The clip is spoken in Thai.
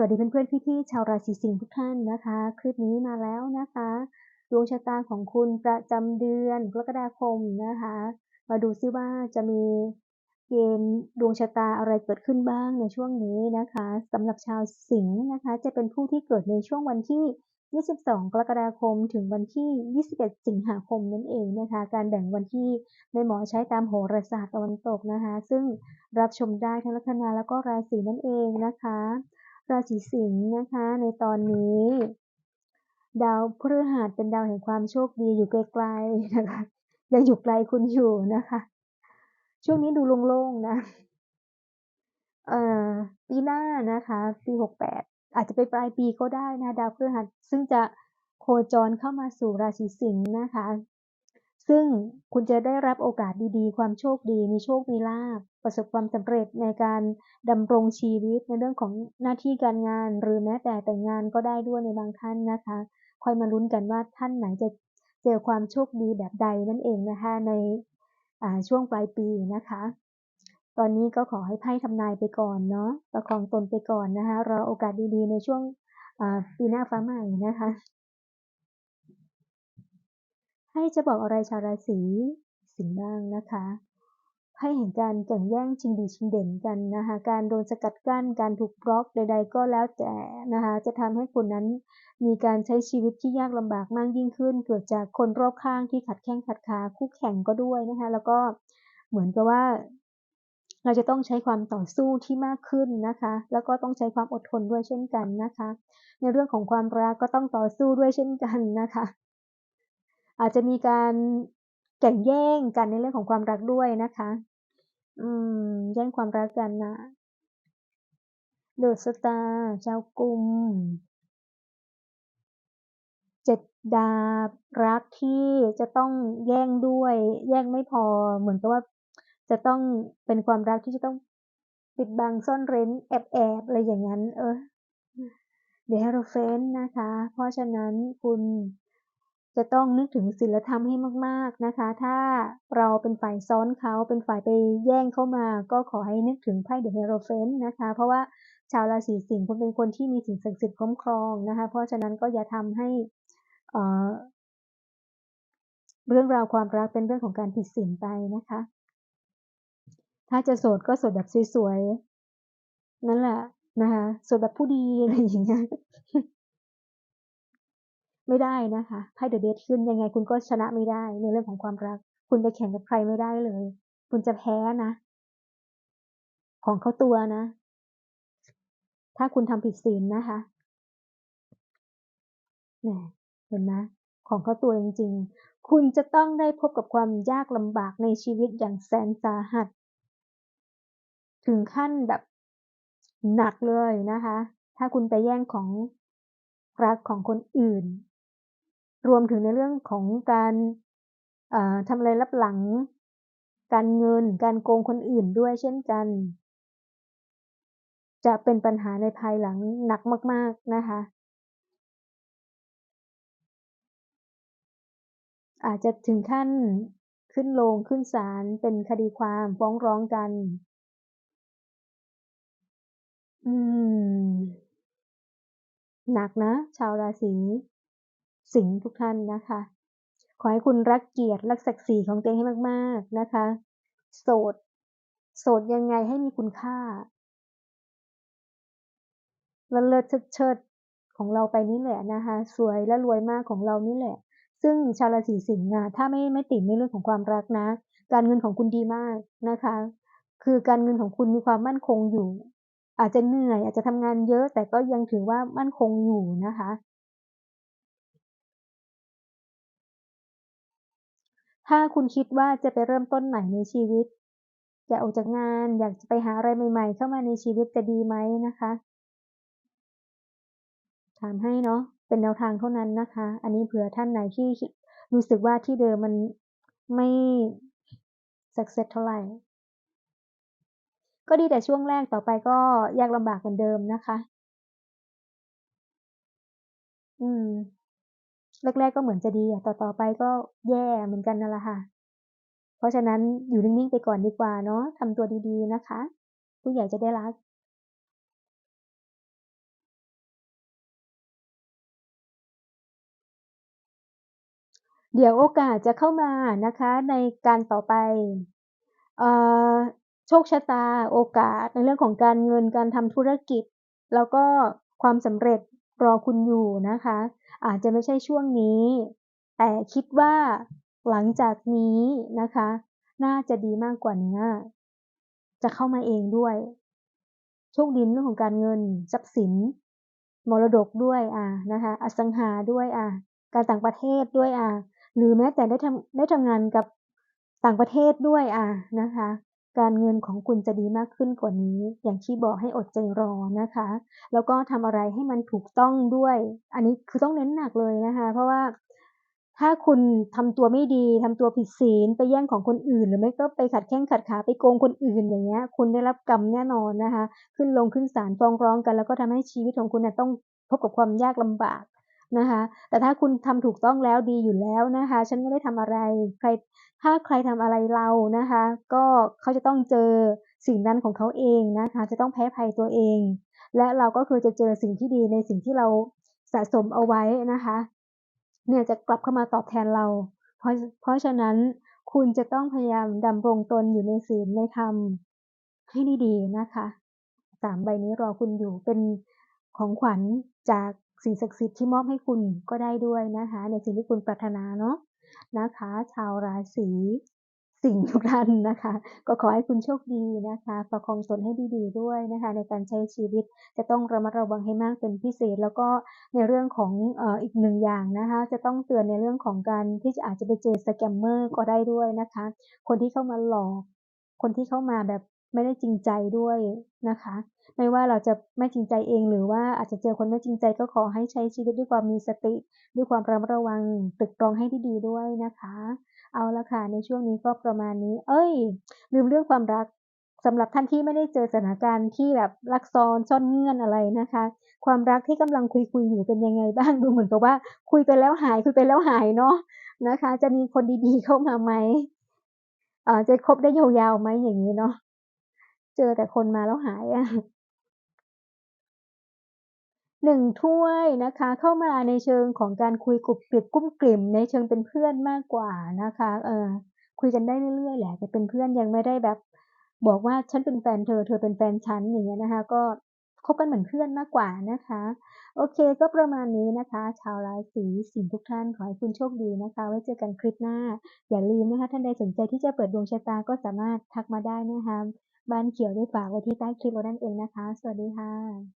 สวัสดีเพื่อนๆพี่ๆชาวราศีสิงห์ทุกท่านนะคะ คลิปนี้มาแล้วนะคะ ดวงชะตาของคุณประจำเดือนกรกฎาคมนะคะ มาดูซิว่าจะมีเกณฑ์ดวงชะตาอะไรเกิดขึ้นบ้างในช่วงนี้นะคะสำหรับชาวสิงห์นะคะ จะเป็นผู้ที่เกิดในช่วงวันที่ 22 กรกฎาคม ถึงวันที่ 21 สิงหาคมนั่นเองนะคะ การแบ่งวันที่ในหมอใช้ตามโหราศาสตร์ตะวันตกนะคะ ซึ่งรับชมได้ทั้งลัคนาแล้วก็ราศีนั่นเองนะคะ ราศีสิงห์นะคะ ในตอนนี้ ดาวพฤหัสเป็นดาวแห่งความโชคดีอยู่ไกลๆนะคะยังอยู่ไกลคุณอยู่นะคะ ช่วงนี้ดูโล่งๆนะเอ่อปีหน้านะคะ ปีหกแปดอาจจะไปปลายปีก็ได้นะ ดาวพฤหัสซึ่งจะโคจรเข้ามาสู่ราศีสิงห์นะคะ ซึ่งคุณจะได้รับโอกาสดีๆ ความโชคดี มีโชค มีลาภ ประสบความสำเร็จในการดำรงชีวิตในเรื่องของหน้าที่การงาน หรือแม้แต่แต่งงานก็ได้ด้วยในบางท่านนะคะ คอยมาลุ้นกันว่าท่านไหนจะเจอความโชคดีแบบใดนั่นเองนะคะในช่วงปลายปีนะคะ ตอนนี้ก็ขอให้ไพ่ทำนายไปก่อนเนาะ ประคองตนไปก่อนนะคะ รอโอกาสดีๆ ในช่วงปีหน้าฟ้าใหม่นะคะ ให้จะบอกอะไรชาวราศีสิงห์บ้างนะคะ ให้เห็นการแข่งแย่งชิงดีชิงเด่นกันนะคะ การโดนสกัดกั้น การถูกบล็อกใด ๆ ก็แล้วแต่นะคะ จะทำให้คุณนั้นมีการใช้ชีวิตที่ยากลำบากมากยิ่งขึ้น เกิดจากคนรอบข้างที่ขัดแข้งขัดขาคู่แข่งก็ด้วยนะคะ แล้วก็เหมือนกับว่า เราจะต้องใช้ความต่อสู้ที่มากขึ้นนะคะ แล้วก็ต้องใช้ความอดทนด้วยเช่นกันนะคะ ในเรื่องของความรักก็ต้องต่อสู้ด้วยเช่นกันนะคะ อาจจะมีการแข่งแย่งกันในเรื่องของความรักด้วยนะคะ อืม แย่งความรักกันนะเดอะสตาร์ชาวกุมเจ็ดดาบรักที่จะต้องแย่งด้วย แย่งไม่พอเหมือนกับว่าจะต้องเป็นความรักที่จะต้องปิดบังซ่อนเร้นแอบแอบอะไรอย่างนั้น เออเดี๋ยวให้เราเฟ้นนะคะ เพราะฉะนั้นคุณ จะต้องนึกถึงศีลธรรมให้มาก ๆนะคะ ถ้าเราเป็นฝ่ายซ้อนเขาเป็นฝ่ายไปแย่งเข้ามา ก็ขอให้นึกถึงไพ่เดอะเฮโรเฟนนะคะ เพราะว่าชาวราศีสิงห์คุณเป็นคนที่มีสิ่งศักดิ์สิทธิ์คุ้มครองนะคะ เพราะฉะนั้นก็อย่าทำให้เรื่องราวความรักเป็นเรื่องของการผิดศีลไปนะคะ ถ้าจะโสดก็โสดแบบสวยๆนั่นแหละนะคะโสดแบบผู้ดีอะไรอย่างเงี้ย ไม่ได้นะคะไพ่เดอะเดทขึ้นยังไงคุณก็ชนะไม่ได้ ในเรื่องของความรัก คุณไปแข่งกับใครไม่ได้เลย คุณจะแพ้นะ ของเขาตัวนะ ถ้าคุณทำผิดศีลนะคะเนี่ยเห็นไหมของเขาตัวจริง ๆ คุณจะต้องได้พบกับความยากลำบากในชีวิตอย่างแสนสาหัส ถึงขั้นแบบหนักเลยนะคะ ถ้าคุณไปแย่งของรักของคนอื่น รวมถึงในเรื่องของการทำอะไรรับหลัง การเงิน การโกงคนอื่นด้วยเช่นกัน จะเป็นปัญหาในภายหลังหนักมาก ๆนะคะ อาจจะถึงขั้นขึ้นโรงขึ้นศาลเป็นคดีความฟ้องร้องกัน อืม หนักนะ ชาวราศี สิงห์ทุกท่านนะคะ ขอให้คุณรักเกียรติรักศักดิ์ศรีของตัวเองให้มากๆนะคะ โสด โสดยังไงให้มีคุณค่าเลิศเลิศเชิดของเราไปนี่แหละนะคะ สวยและรวยมากของเรานี่แหละ ซึ่งชาวราศีสิงห์ถ้าไม่ไม่ติดในเรื่องของความรักนะ การเงินของคุณดีมากนะคะ คือการเงินของคุณมีความมั่นคงอยู่ อาจจะเหนื่อยอาจจะทำงานเยอะแต่ก็ยังถือว่ามั่นคงอยู่นะคะ ถ้าคุณคิดว่าจะไปเริ่มต้นใหม่ในชีวิตอยากออกจากงานอยากจะไปหาอะไรใหม่ ๆ เข้ามาในชีวิตจะดีไหมนะคะ ถามให้เนาะเป็นแนวทางเท่านั้นนะคะ อันนี้เผื่อท่านไหนที่รู้สึกว่าที่เดิมมันไม่ success เท่าไหร่ ก็ดีแต่ช่วงแรกต่อไปก็ยากลำบากเหมือนเดิมนะคะ อืม แรกๆก็เหมือนจะดีอ่ต่อๆไปก็แย่เหมือนกันนั่นแหละค่ะ เพราะฉะนั้นอยู่นิ่งๆไปก่อนดีกว่าเนาะทำตัวดีๆนะคะ ผู้ใหญ่จะได้รักเดี๋ยวโอกาสจะเข้ามานะคะในการต่อไปโชคชะตาโอกาสในเรื่องของการเงินการทำธุรกิจ แล้วก็ความสำเร็จ รอคุณอยู่นะคะ อาจจะไม่ใช่ช่วงนี้ แต่คิดว่าหลังจากนี้นะคะ น่าจะดีมากกว่านี้จะเข้ามาเองด้วย โชคดีเรื่องของการเงินทรัพย์สิน มรดกด้วยอ่านะคะอสังหาด้วยอ่าการต่างประเทศด้วยอ่าหรือแม้แต่ได้ทำได้ทำงานกับต่างประเทศด้วยอ่านะคะ การเงินของคุณจะดีมากขึ้นกว่านี้ อย่างที่บอกให้อดใจรอนะคะ แล้วก็ทำอะไรให้มันถูกต้องด้วย อันนี้คือต้องเน้นหนักเลยนะคะ เพราะว่าถ้าคุณทำตัวไม่ดีทำตัวผิดศีลไปแย่งของคนอื่น หรือไม่ก็ไปขัดแข้งขัดขาไปโกงคนอื่นอย่างเงี้ย คุณได้รับกรรมแน่นอนนะคะ ขึ้นลงขึ้นศาลฟ้องร้องกัน แล้วก็ทำให้ชีวิตของคุณน่ะต้องพบกับความยากลำบาก นะคะ แต่ถ้าคุณทำถูกต้องแล้วดีอยู่แล้วนะคะ ฉันไม่ได้ทำอะไร ใคร ถ้าใครทำอะไรเรานะคะ ก็เขาจะต้องเจอสิ่งนั้นของเขาเองนะคะ จะต้องแพ้ภัยตัวเอง และเราก็คือจะเจอสิ่งที่ดีในสิ่งที่เราสะสมเอาไว้นะคะ เนี่ยจะกลับเข้ามาตอบแทนเรา เพราะเพราะฉะนั้นคุณจะต้องพยายามดำรงตนอยู่ในศีลในธรรมให้ดีๆนะคะ3ใบนี้รอคุณอยู่เป็นของขวัญจาก สิ่งศักดิ์สิทธิ์ที่มอบให้คุณก็ได้ด้วยนะคะ ในสิ่งที่คุณปรารถนาเนาะนะคะ ชาวราศีสิงห์ทุกท่านนะคะ ก็ขอให้คุณโชคดีนะคะ ประคองตนให้ดีๆด้วยนะคะ ในการใช้ชีวิตจะต้องระมัดระวังให้มากเป็นพิเศษ แล้วก็ในเรื่องของเอ่ออีก1อย่างนะคะ จะต้องเตือนในเรื่องของการที่จะอาจจะไปเจอ scammer ก็ได้ด้วยนะคะ คนที่เข้ามาหลอก คนที่เข้ามาแบบไม่ได้จริงใจด้วยนะคะ ไม่ว่าเราจะไม่จริงใจเอง หรือว่าอาจจะเจอคนไม่จริงใจก็ขอให้ใช้ชีวิตด้วยความมีสติ ด้วยความระมัดระวังตึกตรองให้ดีๆด้วยนะคะ เอาละค่ะในช่วงนี้ก็ประมาณนี้ เอ๊ยลืมเรื่องความรักสำหรับท่านที่ไม่ได้เจอสถานการณ์ที่แบบรักซ้อนซ่อนเงื่อนอะไรนะคะ ความรักที่กำลังคุยๆอยู่เป็นยังไงบ้างดูเหมือนกับว่า คุยไปแล้วหายคุยไปแล้วหายเนาะนะคะ จะมีคนดีๆเข้ามาไหม?เออจะคบได้ยาวๆไหม?อย่างงี้เนาะเจอแต่คนมาแล้วหายอะ 1ถ้วยนะคะ เข้ามาในเชิงของการคุยกรุบกริบกุ้มกลิ่ม ในเชิงเป็นเพื่อนมากกว่านะคะเออคุยกันได้เรื่อยๆแหละแต่เป็นเพื่อนยังไม่ได้แบบ บอกว่า"ฉันเป็นแฟนเธอเธอเป็นแฟนฉัน"อย่างเงี้ยนะคะ ก็คบกันเหมือนเพื่อนมากกว่านะคะ โอเคก็ประมาณนี้นะคะ ชาวราศีสิงห์ทุกท่านขอให้คุณโชคดีนะคะ ไว้เจอกันคลิปหน้า อย่าลืมนะคะ ท่านใดสนใจที่จะเปิดดวงชะตาก็สามารถทักมาได้นะคะบ้านเขียวได้ฝากไว้ที่ใต้คลิปเรานั่นเองนะคะ สวัสดีค่ะ